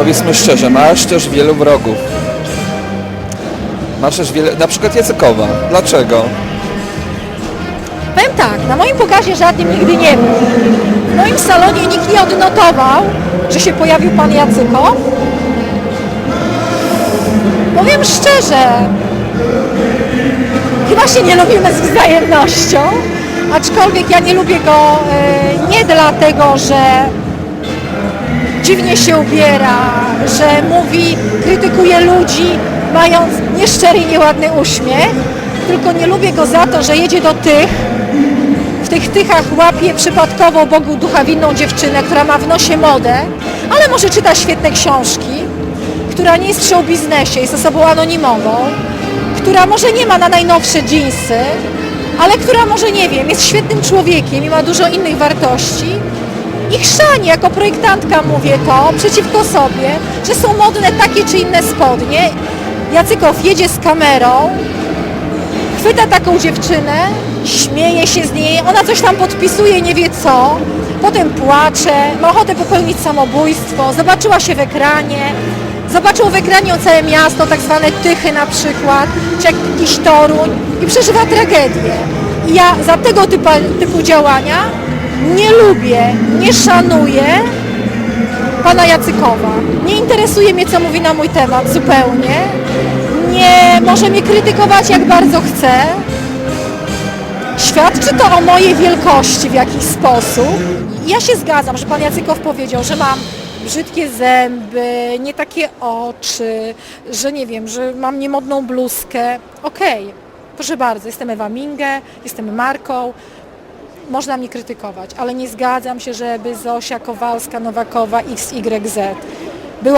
powiedzmy szczerze, masz też wielu wrogów. Masz też wiele, na przykład Jacykowa. Dlaczego? Powiem tak, na moim pokazie żadnym nigdy nie był. W moim salonie nikt nie odnotował, że się pojawił pan Jacyko. Powiem szczerze, chyba się nie lubimy z wzajemnością, aczkolwiek ja nie lubię go e, nie dlatego, że dziwnie się ubiera, że mówi, krytykuje ludzi, mając nieszczery i nieładny uśmiech, tylko nie lubię go za to, że jedzie do tych, w tych tychach łapie przypadkowo Bogu ducha winną dziewczynę, która ma w nosie modę, ale może czyta świetne książki, która nie jest w show biznesie, jest osobą anonimową, która może nie ma na najnowsze dżinsy, ale która może, nie wiem, jest świetnym człowiekiem i ma dużo innych wartości i chrzani, jako projektantka mówię to, przeciwko sobie, że są modne takie czy inne spodnie. Jacykow jedzie z kamerą, chwyta taką dziewczynę, śmieje się z niej, ona coś tam podpisuje, nie wie co, potem płacze, ma ochotę popełnić samobójstwo, zobaczyła się w ekranie, zobaczył w ekranie całe miasto, tak zwane Tychy na przykład, czy jakiś Toruń i przeżywa tragedię. I ja za tego typu, typu działania nie lubię, nie szanuję pana Jacykowa. Nie interesuje mnie, co mówi na mój temat zupełnie. Nie może mnie krytykować jak bardzo chce. Świadczy to o mojej wielkości w jakiś sposób. Ja się zgadzam, że pan Jacykow powiedział, że mam brzydkie zęby, nie takie oczy, że nie wiem, że mam niemodną bluzkę. Okej, proszę bardzo, jestem Ewa Minge, jestem Marką, można mnie krytykować, ale nie zgadzam się, żeby Zosia Kowalska, Nowakowa, XYZ